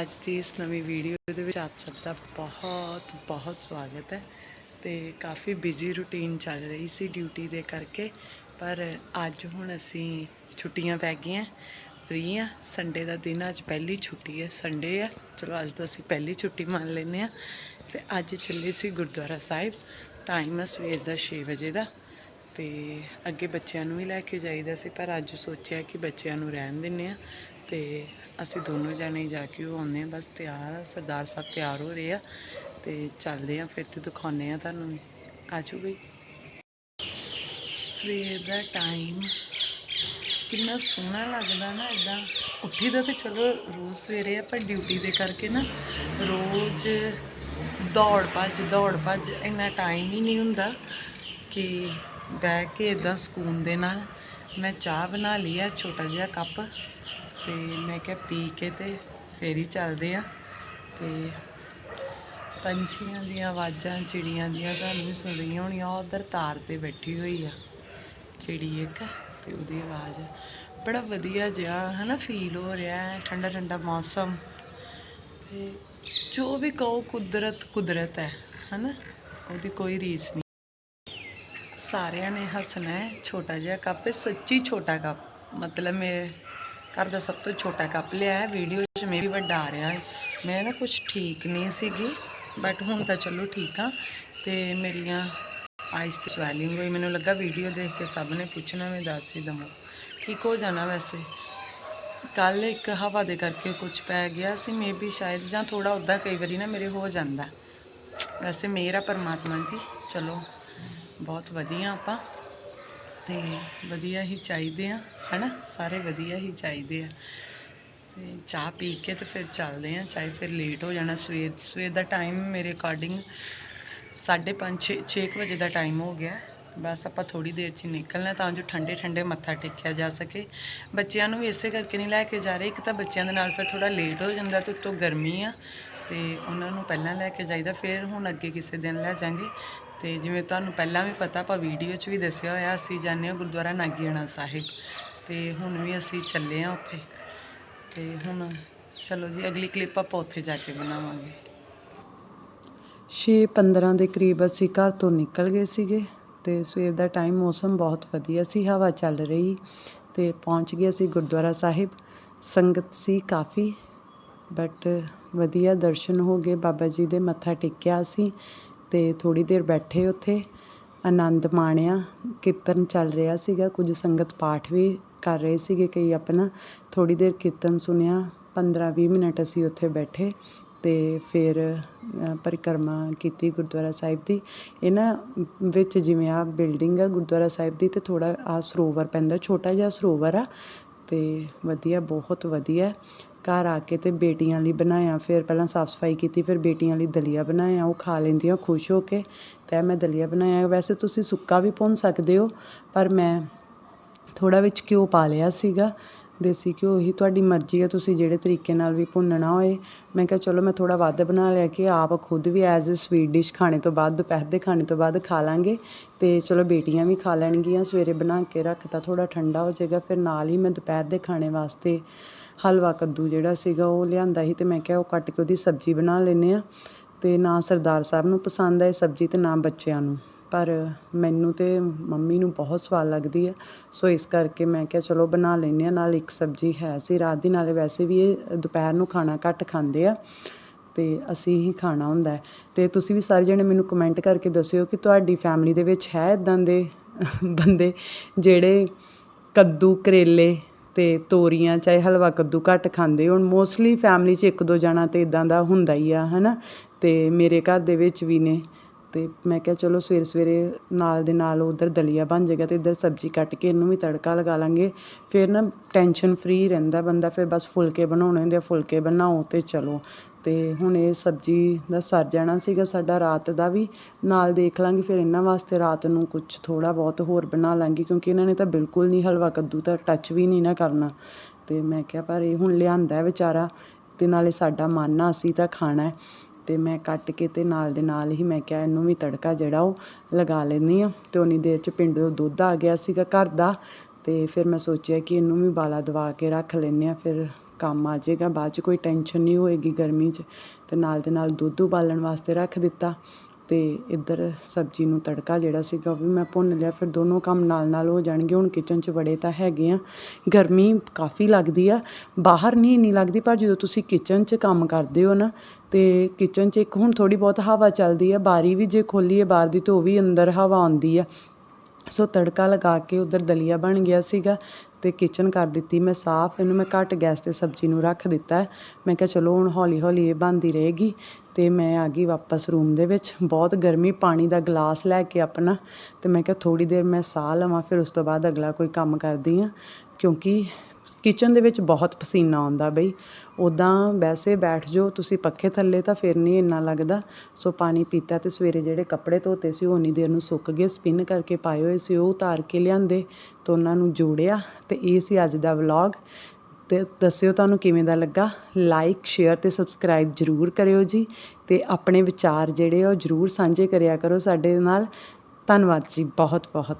ਅੱਜ ਦੀ ਇਸ ਨਵੀਂ ਵੀਡੀਓ ਦੇ ਵਿੱਚ ਆਪ ਸਭ ਦਾ ਬਹੁਤ ਬਹੁਤ ਸਵਾਗਤ ਹੈ ਤੇ ਕਾਫੀ ਬਿਜ਼ੀ ਰੁਟੀਨ ਚੱਲ ਰਹੀ ਸੀ ਡਿਊਟੀ ਦੇ ਕਰਕੇ, ਪਰ ਅੱਜ ਹੁਣ ਅਸੀਂ ਛੁੱਟੀਆਂ ਪੈ ਗਈਆਂ ਫ੍ਰੀ ਆ ਸੰਡੇ ਦਾ ਦਿਨ ਅੱਜ ਪਹਿਲੀ ਛੁੱਟੀ ਹੈ ਸੰਡੇ ਆ, ਚਲੋ ਅੱਜ ਤਾਂ ਅਸੀਂ ਪਹਿਲੀ ਛੁੱਟੀ ਮੰਨ ਲੈਂਦੇ ਆ ਤੇ ਅੱਜ ਚੱਲੇ ਸੀ ਗੁਰਦੁਆਰਾ ਸਾਹਿਬ ਟਾਈਮ ਹੈ ਸਵੇਰ ਦਾ 6 ਵਜੇ ਦਾ, ਤੇ ਅੱਗੇ ਬੱਚਿਆਂ ਨੂੰ ਵੀ ਲੈ ਕੇ ਜਾਈਦਾ ਸੀ, ਪਰ ਅੱਜ ਸੋਚਿਆ ਕਿ ਬੱਚਿਆਂ ਨੂੰ ਰਹਿਣ ਦਿੰਨੇ ਆ ਤੇ ਅਸੀਂ ਦੋਨੋਂ ਜਾਣੇ ਜਾ ਕੇ ਉਹ ਆਉਂਦੇ ਆ ਬਸ ਤਿਆਰ ਆ, ਸਰਦਾਰ ਸਾਹਿਬ ਤਿਆਰ ਹੋ ਰਹੇ ਆ ਤੇ ਚੱਲਦੇ ਆ ਫਿਰ ਤੇ ਦਿਖਾਉਂਦੇ ਆ ਤੁਹਾਨੂੰ ਵੀ। ਆਜੋ ਬਈ। ਸਵੇਰ ਦਾ ਟਾਈਮ ਕਿੰਨਾ ਸੋਹਣਾ ਲੱਗਦਾ ਨਾ ਇਦਾਂ। ਉੱਠੀ ਦਾ ਤੇ ਚਲੋ ਰੋਜ਼ ਸਵੇਰੇ ਆ, ਪਰ ਡਿਊਟੀ ਦੇ ਕਰਕੇ ਨਾ ਰੋਜ਼ ਦੌੜ ਭੱਜ ਦੌੜ ਭੱਜ ਇੰਨਾ ਟਾਈਮ ਹੀ ਨਹੀਂ ਹੁੰਦਾ ਕਿ ਬਹਿ ਕੇ ਇਦਾਂ ਸਕੂਨ ਦੇ ਨਾਲ ਮੈਂ ਚਾਹ ਬਣਾ ਲਈ ਆ, ਛੋਟਾ ਜਿਹਾ ਕੱਪ। ਤੇ ਮੈਂ ਕਿਹਾ ਪੀ ਕੇ ਤੇ ਫੇਰ ਹੀ ਚੱਲਦੇ ਆ। ਤੇ ਪੰਛੀਆਂ ਦੀਆਂ ਆਵਾਜ਼ਾਂ, ਚਿੜੀਆਂ ਦੀਆਂ ਤੁਹਾਨੂੰ ਵੀ ਸੁਣ ਰਹੀਆਂ ਹੋਣੀਆਂ। ਉਹ ਉਧਰ ਤਾਰ ਤੇ ਬੈਠੀ ਹੋਈ ਆ। ਚਿੜੀ ਇੱਕ ਤੇ ਉਹਦੀ ਆਵਾਜ਼ ਬੜਾ ਵਧੀਆ ਜਿਹਾ ਹਨਾ ਫੀਲ ਹੋ ਰਿਹਾ ਹੈ, ਠੰਡਾ ਠੰਡਾ ਮੌਸਮ। ਤੇ ਜੋ ਵੀ ਕਹੋ ਕੁਦਰਤ ਕੁਦਰਤ ਹੈ ਹਨਾ, ਉਹਦੀ ਕੋਈ ਰੀਸ ਨਹੀਂ। ਸਾਰਿਆਂ ਨੇ ਹੱਸਣਾ ਹੈ, ਛੋਟਾ ਜਿਹਾ ਕੱਪ ਹੈ, ਸੱਚੀ ਛੋਟਾ ਕੱਪ। ਮਤਲਬ ਮੇਰੇ ਘਰ ਦਾ ਸਭ ਤੋਂ ਛੋਟਾ ਕੱਪ ਲਿਆ ਹੈ। ਵੀਡੀਓ 'ਚ ਮੈਂ ਵੀ ਵੱਡਾ ਆ ਰਿਹਾ ਹੈ। ਮੈਂ ਨਾ ਕੁਝ ਠੀਕ ਨਹੀਂ ਸੀਗੀ ਬਟ ਹੁਣ ਤਾਂ ਚਲੋ ਠੀਕ ਆ। ਤੇ ਮੇਰੀਆਂ ਆਈਸ ਤੇ ਸਵੈਲਿੰਗ ਹੋਈ। ਮੈਨੂੰ ਲੱਗਾ ਵੀਡੀਓ ਦੇਖ ਕੇ ਸਭ ਨੇ ਪੁੱਛਣਾ ਮੈਂ ਦੱਸ ਹੀ ਦਵਾਂ। ਠੀਕ ਹੋ ਜਾਣਾ ਵੈਸੇ। ਕੱਲ ਇੱਕ ਹਵਾ ਦੇ ਕਰਕੇ ਕੁਝ ਪੈ ਗਿਆ ਸੀ ਮੇਬੀ ਸ਼ਾਇਦ ਜਾਂ ਥੋੜਾ ਉੱਦਾਂ ਕਈ ਵਾਰੀ ਨਾ ਮੇਰੇ ਹੋ ਜਾਂਦਾ। ਵੈਸੇ ਮੇਰਾ ਪਰਮਾਤਮਾ ਦੀ, ਚਲੋ, ਬਹੁਤ ਵਧੀਆ ਆਪਾਂ। ਤੇ ਵਧੀਆ ਹੀ ਚਾਹੀਦੇ ਆ, ਹਨਾ? ਸਾਰੇ ਵਧੀਆ ਹੀ ਚਾਹੀਦੇ ਆ। ਤੇ ਚਾਹ ਪੀ ਕੇ ਤੇ ਫਿਰ ਚੱਲਦੇ ਆ, ਚਾਹੇ ਫਿਰ ਲੇਟ ਹੋ ਜਾਣਾ ਸਵੇਰ ਸਵੇਰ ਦਾ ਟਾਈਮ ਮੇਰੇ ਅਕੋਰਡਿੰਗ 5:30 6 ਵਜੇ ਦਾ ਟਾਈਮ ਹੋ ਗਿਆ। ਬਸ ਆਪਾਂ ਥੋੜੀ ਦੇਰ ਚ ਨਿਕਲਣਾ ਤਾਂ ਜੋ ਠੰਡੇ ਠੰਡੇ ਮੱਥਾ ਟੇਕਿਆ ਜਾ ਸਕੇ। ਬੱਚਿਆਂ ਨੂੰ ਵੀ ਇਸੇ ਕਰਕੇ ਨਹੀਂ ਲੈ ਕੇ ਜਾ ਰਹੇ, ਇੱਕ ਤਾਂ ਬੱਚਿਆਂ ਦੇ ਨਾਲ ਫਿਰ ਥੋੜਾ ਲੇਟ ਹੋ ਜਾਂਦਾ ਤੇ ਉੱਤੋਂ ਗਰਮੀ ਆ ਤੇ ਉਹਨਾਂ ਨੂੰ ਪਹਿਲਾਂ ਲੈ ਕੇ ਜਾਈਦਾ, ਫਿਰ ਹੁਣ ਅੱਗੇ ਕਿਸੇ ਦਿਨ ਲੈ ਜਾਾਂਗੇ। ਤੇ ਜਿਵੇਂ ਤੁਹਾਨੂੰ ਪਹਿਲਾਂ ਵੀ ਪਤਾ, ਆਪਾਂ ਵੀਡੀਓ 'ਚ ਵੀ ਦੱਸਿਆ ਹੋਇਆ, ਅਸੀਂ ਜਾਂਦੇ ਹਾਂ ਗੁਰਦੁਆਰਾ ਨਾਗੀਆਣਾ ਸਾਹਿਬ। ਤੇ ਹੁਣ ਵੀ ਅਸੀਂ ਚੱਲੇ ਆ ਉੱਥੇ। ਤੇ ਹੁਣ ਚਲੋ ਜੀ, ਅਗਲੀ ਕਲਿੱਪ ਆਪਾਂ ਉੱਥੇ ਜਾ ਕੇ ਬਣਾਵਾਂਗੇ। 6:15 ਦੇ ਕਰੀਬ ਅਸੀਂ ਘਰ ਤੋਂ ਨਿਕਲ ਗਏ ਸੀਗੇ ਤੇ ਸਵੇਰ ਦਾ ਟਾਈਮ ਮੌਸਮ ਬਹੁਤ ਵਧੀਆ ਸੀ, ਹਵਾ ਚੱਲ ਰਹੀ ਤੇ ਪਹੁੰਚ ਗਏ ਅਸੀਂ ਗੁਰਦੁਆਰਾ ਸਾਹਿਬ। ਸੰਗਤ ਸੀ ਕਾਫੀ ਬਟ ਵਧੀਆ ਦਰਸ਼ਨ ਹੋ ਗਏ, ਬਾਬਾ ਜੀ ਦੇ ਮੱਥਾ ਟੇਕਿਆ ਸੀ ਅਤੇ ਥੋੜ੍ਹੀ ਦੇਰ ਬੈਠੇ ਉੱਥੇ, ਆਨੰਦ ਮਾਣਿਆ, ਕੀਰਤਨ ਚੱਲ ਰਿਹਾ ਸੀਗਾ, ਕੁਝ ਸੰਗਤ ਪਾਠ ਵੀ ਕਰ ਰਹੇ ਸੀਗੇ, ਕਈ ਆਪਣਾ ਥੋੜ੍ਹੀ ਦੇਰ ਕੀਰਤਨ ਸੁਣਿਆ 15-20 ਮਿੰਟ ਅਸੀਂ ਉੱਥੇ ਬੈਠੇ ਅਤੇ ਫਿਰ ਪਰਿਕਰਮਾ ਕੀਤੀ ਗੁਰਦੁਆਰਾ ਸਾਹਿਬ ਦੀ। ਇਹਨਾਂ ਵਿੱਚ ਜਿਵੇਂ ਆ ਬਿਲਡਿੰਗ ਆ ਗੁਰਦੁਆਰਾ ਸਾਹਿਬ ਦੀ ਅਤੇ ਥੋੜ੍ਹਾ ਆ ਸਰੋਵਰ ਪੈਂਦਾ, ਛੋਟਾ ਜਿਹਾ ਸਰੋਵਰ ਆ ਅਤੇ ਵਧੀਆ, ਬਹੁਤ ਵਧੀਆ। ਘਰ ਆ ਕੇ ਅਤੇ ਬੇਟੀਆਂ ਲਈ ਬਣਾਇਆ, ਫਿਰ ਪਹਿਲਾਂ ਸਾਫ਼ ਸਫ਼ਾਈ ਕੀਤੀ, ਫਿਰ ਬੇਟੀਆਂ ਲਈ ਦਲੀਆ ਬਣਾਇਆ, ਉਹ ਖਾ ਲੈਂਦੀਆਂ, ਖੁਸ਼ ਹੋ ਕੇ ਤੇ ਮੈਂ ਦਲੀਆ ਬਣਾਇਆ। ਵੈਸੇ ਤੁਸੀਂ ਸੁੱਕਾ ਵੀ ਭੁੰਨ ਸਕਦੇ ਹੋ, ਪਰ ਮੈਂ ਥੋੜ੍ਹਾ ਵਿੱਚ ਘਿਓ ਪਾ ਲਿਆ ਸੀਗਾ, ਦੇਸੀ ਘਿਓ ਹੀ ਤੁਹਾਡੀ ਮਰਜ਼ੀ ਹੈ, ਤੁਸੀਂ ਜਿਹੜੇ ਤਰੀਕੇ ਨਾਲ ਵੀ ਭੁੰਨਣਾ ਹੋਏ। ਮੈਂ ਕਿਹਾ ਚਲੋ ਮੈਂ ਥੋੜ੍ਹਾ ਵੱਧ ਬਣਾ ਲਿਆ ਕਿ ਆਪ ਖੁਦ ਵੀ ਐਜ਼ ਅ ਸਵੀਟ ਡਿਸ਼ ਖਾਣੇ ਤੋਂ ਬਾਅਦ, ਦੁਪਹਿਰ ਦੇ ਖਾਣੇ ਤੋਂ ਬਾਅਦ ਖਾ ਲਾਂਗੇ। ਤੇ ਚਲੋ ਬੇਟੀਆਂ ਵੀ ਖਾ ਲੈਣਗੀਆਂ, ਸਵੇਰੇ ਬਣਾ ਕੇ ਰੱਖਤਾ, ਥੋੜ੍ਹਾ ਠੰਡਾ ਹੋ ਜਾਏਗਾ, ਫਿਰ ਨਾਲ ਹੀ ਮੈਂ ਦੁਪਹਿਰ ਦੇ ਖਾਣੇ ਵਾਸਤੇ ਹਲਵਾ ਕੱਦੂ ਜਿਹੜਾ ਸੀਗਾ ਉਹ ਲਿਆਂਦਾ ਸੀ ਤੇ ਮੈਂ ਕਿਹਾ ਉਹ ਕੱਟ ਕੇ ਉਹਦੀ ਸਬਜ਼ੀ ਬਣਾ ਲੈਨੇ ਆ ਤੇ ਨਾ ਸਰਦਾਰ ਸਾਹਿਬ ਨੂੰ ਪਸੰਦ ਹੈ ਸਬਜ਼ੀ ਤੇ ਨਾ ਬੱਚਿਆਂ ਨੂੰ। ਪਰ ਮੈਨੂੰ ਤੇ ਮੰਮੀ ਨੂੰ ਬਹੁਤ ਸਵਾਦ ਲੱਗਦੀ ਹੈ। ਸੋ ਇਸ ਕਰਕੇ ਮੈਂ ਕਿਹਾ ਚਲੋ ਬਣਾ ਲੈਂਦੇ ਆ ਨਾਲ ਇੱਕ ਸਬਜ਼ੀ ਹੈ ਸੀ ਰਾਤ ਦੀ, ਨਾਲੇ ਵੈਸੇ ਵੀ ਇਹ ਦੁਪਹਿਰ ਨੂੰ ਖਾਣਾ ਘੱਟ ਖਾਂਦੇ ਆ ਤੇ ਅਸੀਂ ਹੀ ਖਾਣਾ ਹੁੰਦਾ ਹੈ। ਤੇ ਤੁਸੀਂ ਵੀ ਸਾਰੇ ਜਣੇ ਮੈਨੂੰ ਕਮੈਂਟ ਕਰਕੇ ਦੱਸਿਓ ਕਿ ਤੁਹਾਡੀ ਫੈਮਿਲੀ ਦੇ ਵਿੱਚ ਹੈ ਇਦਾਂ ਦੇ ਬੰਦੇ ਜਿਹੜੇ ਕੱਦੂ ਕਰੇਲੇ ਅਤੇ ਤੋਰੀਆਂ ਚਾਹੇ ਹਲਵਾ ਕੱਦੂ ਘੱਟ ਖਾਂਦੇ ਹੋਣ ਮੋਸਟਲੀ ਫੈਮਿਲੀ 'ਚ ਇੱਕ ਦੋ ਜਣਾ ਤਾਂ ਇੱਦਾਂ ਦਾ ਹੁੰਦਾ ਹੀ ਆ ਹੈ ਨਾ ਅਤੇ ਮੇਰੇ ਘਰ ਦੇ ਵਿੱਚ ਵੀ ਨੇ। ਅਤੇ ਮੈਂ ਕਿਹਾ ਚਲੋ ਸਵੇਰੇ ਸਵੇਰੇ ਨਾਲ ਦੇ ਨਾਲ ਉੱਧਰ ਦਲੀਆ ਬਣ ਜਾਏਗਾ ਅਤੇ ਇੱਧਰ ਸਬਜ਼ੀ ਕੱਟ ਕੇ ਇਹਨੂੰ ਵੀ ਤੜਕਾ ਲਗਾ ਲਾਂਗੇ। ਫਿਰ ਨਾ ਟੈਨਸ਼ਨ ਫਰੀ ਰਹਿੰਦਾ ਬੰਦਾ, ਫਿਰ ਬਸ ਫੁਲਕੇ ਬਣਾਉਣੇ ਹੁੰਦੇ ਆ, ਫੁਲਕੇ ਬਣਾਓ ਅਤੇ ਚਲੋ। ਅਤੇ ਹੁਣ ਇਹ ਸਬਜ਼ੀ ਦਾ ਸਰ ਜਾਣਾ ਸੀਗਾ ਸਾਡਾ ਰਾਤ ਦਾ ਵੀ, ਨਾਲ ਦੇਖ ਲਾਂਗੇ ਫਿਰ ਇਹਨਾਂ ਵਾਸਤੇ ਰਾਤ ਨੂੰ ਕੁਝ ਥੋੜ੍ਹਾ ਬਹੁਤ ਹੋਰ ਬਣਾ ਲਾਂਗੇ, ਕਿਉਂਕਿ ਇਹਨਾਂ ਨੇ ਤਾਂ ਬਿਲਕੁਲ ਨਹੀਂ ਹਲਵਾ ਕੱਦੂ ਤਾਂ ਟੱਚ ਵੀ ਨਹੀਂ ਨਾ ਕਰਨਾ। ਅਤੇ ਮੈਂ ਕਿਹਾ ਪਰ ਇਹ ਹੁਣ ਲਿਆਂਦਾ ਵਿਚਾਰਾ ਅਤੇ ਨਾਲੇ ਸਾਡਾ ਮਨ ਆ, ਅਸੀਂ ਤਾਂ ਖਾਣਾ ਅਤੇ ਮੈਂ ਕੱਟ ਕੇ ਅਤੇ ਨਾਲ ਦੇ ਨਾਲ ਹੀ ਮੈਂ ਕਿਹਾ, ਇਹਨੂੰ ਵੀ ਤੜਕਾ ਜਿਹੜਾ ਉਹ ਲਗਾ ਲੈਂਦੀ ਹਾਂ। ਅਤੇ ਉਨੀ ਦੇਰ ਚ ਪਿੰਡ ਤੋਂ ਦੁੱਧ ਆ ਗਿਆ ਸੀਗਾ ਘਰ ਦਾ ਅਤੇ ਫਿਰ ਮੈਂ ਸੋਚਿਆ ਕਿ ਇਹਨੂੰ ਵੀ ਬਾਲਾ ਦਵਾ ਕੇ ਰੱਖ ਲੈਂਦੇ ਹਾਂ। ਫਿਰ ਕੰਮ ਆ ਜਾਏਗਾ, ਬਾਅਦ 'ਚ ਕੋਈ ਟੈਨਸ਼ਨ ਨਹੀਂ ਹੋਏਗੀ ਗਰਮੀ 'ਚ। ਅਤੇ ਨਾਲ ਦੇ ਨਾਲ ਦੁੱਧ ਉਬਾਲਣ ਵਾਸਤੇ ਰੱਖ ਦਿੱਤਾ। ਅਤੇ ਇੱਧਰ ਸਬਜ਼ੀ ਨੂੰ ਤੜਕਾ ਜਿਹੜਾ ਸੀਗਾ ਉਹ ਵੀ ਮੈਂ ਭੁੰਨ ਲਿਆ, ਫਿਰ ਦੋਨੋਂ ਕੰਮ ਨਾਲ ਨਾਲ ਹੋ ਜਾਣਗੇ। ਹੁਣ ਕਿਚਨ 'ਚ ਵੜੇ ਤਾਂ ਹੈਗੇ ਆ। ਗਰਮੀ ਕਾਫੀ ਲੱਗਦੀ ਆ। ਬਾਹਰ ਨਹੀਂ ਇੰਨੀ ਲੱਗਦੀ, ਪਰ ਜਦੋਂ ਤੁਸੀਂ ਕਿਚਨ 'ਚ ਕੰਮ ਕਰਦੇ ਹੋ ਨਾ, ਤੇ ਕਿਚਨ 'ਚ ਇੱਕ ਹੁਣ ਥੋੜ੍ਹੀ ਬਹੁਤ ਹਵਾ ਚੱਲਦੀ ਆ। ਬਾਰੀ ਵੀ ਜੇ ਖੋਲੀਏ ਬਾਹਰ ਦੀ ਤਾਂ ਉਹ ਵੀ ਅੰਦਰ ਹਵਾ ਆਉਂਦੀ ਆ। ਸੋ ਤੜਕਾ ਲਗਾ ਕੇ ਉਧਰ ਦਲੀਆ ਬਣ ਗਿਆ ਸੀਗਾ ਤੇ ਕਿਚਨ ਕਰ ਦਿੱਤੀ ਮੈਂ ਸਾਫ਼। ਇਹਨੂੰ ਮੈਂ ਘੱਟ ਗੈਸ ਤੇ ਸਬਜ਼ੀ ਨੂੰ ਰੱਖ ਦਿੱਤਾ। ਮੈਂ ਕਿਹਾ ਚਲੋ ਹੁਣ ਹੌਲੀ ਹੌਲੀ ਇਹ ਬਣਦੀ ਰਹੇਗੀ ਤੇ ਮੈਂ ਆ ਗਈ ਵਾਪਸ ਰੂਮ ਦੇ ਵਿੱਚ। ਬਹੁਤ ਗਰਮੀ, ਪਾਣੀ ਦਾ ਗਲਾਸ ਲੈ ਕੇ ਆਪਣਾ। ਤੇ ਮੈਂ ਕਿਹਾ ਥੋੜੀ ਦੇਰ ਮੈਂ ਸਾਹ ਲਵਾਂ, ਫਿਰ ਉਸ ਤੋਂ ਬਾਅਦ ਅਗਲਾ ਕੋਈ ਕੰਮ ਕਰਦੀ ਆ ਕਿਉਂਕਿ ਕਿਚਨ ਦੇ ਵਿੱਚ ਬਹੁਤ ਪਸੀਨਾ ਆਉਂਦਾ ਬਈ। ਉਦਾਂ ਵੈਸੇ ਬੈਠ ਜਾਓ, ਤੁਸੀਂ ਪੱਖੇ ਥੱਲੇ ਤਾਂ ਫਿਰ ਨਹੀਂ ਇੰਨਾ ਲੱਗਦਾ। ਸੋ ਪਾਣੀ ਪੀਤਾ ਤੇ ਸਵੇਰੇ ਜਿਹੜੇ ਕੱਪੜੇ ਧੋਤੇ ਸੀ, ਉਹ ਉਨੀ ਦੇਰ ਨੂੰ ਸੁੱਕ ਗਏ। ਸਪਿਨ ਕਰਕੇ ਪਾਏ ਹੋਏ ਸੀ, ਉਹ ਉਤਾਰ ਕੇ ਲਿਆਂਦੇ ਤੇ ਉਹਨਾਂ ਨੂੰ ਜੋੜਿਆ। ਤੇ ਇਹ ਸੀ ਅੱਜ ਦਾ ਵਲੌਗ। ਤੇ ਦੱਸਿਓ ਤੁਹਾਨੂੰ ਕਿਵੇਂ ਦਾ ਲੱਗਾ? ਲਾਈਕ ਸ਼ੇਅਰ ਤੇ ਸਬਸਕ੍ਰਾਈਬ ਜਰੂਰ ਕਰਿਓ ਜੀ। ਤੇ ਆਪਣੇ ਵਿਚਾਰ ਜਿਹੜੇ ਉਹ ਜਰੂਰ ਸਾਂਝੇ ਕਰਿਆ ਕਰੋ ਸਾਡੇ ਨਾਲ। ਧੰਨਵਾਦ ਜੀ ਬਹੁਤ ਬਹੁਤ